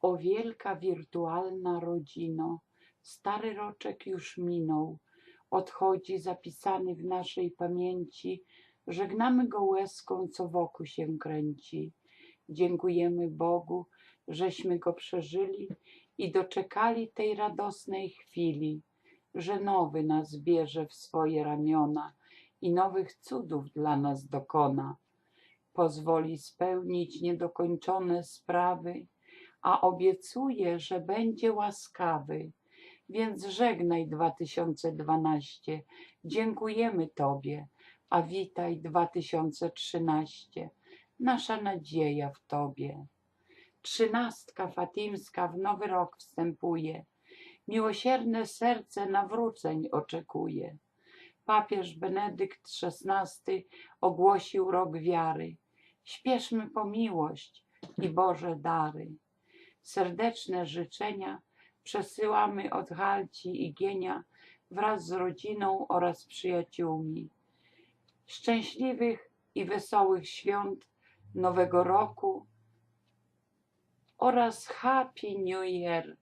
O wielka wirtualna rodzino, stary roczek już minął, odchodzi zapisany w naszej pamięci, żegnamy go łezką, co wokół się kręci. Dziękujemy Bogu, żeśmy go przeżyli i doczekali tej radosnej chwili, że nowy nas bierze w swoje ramiona i nowych cudów dla nas dokona. Pozwoli spełnić niedokończone sprawy, a obiecuje, że będzie łaskawy. Więc żegnaj 2012, dziękujemy Tobie, a witaj 2013, nasza nadzieja w Tobie. Trzynastka fatimska w nowy rok wstępuje, miłosierne serce nawróceń oczekuje. Papież Benedykt XVI ogłosił rok wiary. Śpieszmy po miłość i Boże dary. Serdeczne życzenia przesyłamy od Halci i Gienia wraz z rodziną oraz przyjaciółmi. Szczęśliwych i wesołych świąt Nowego Roku oraz Happy New Year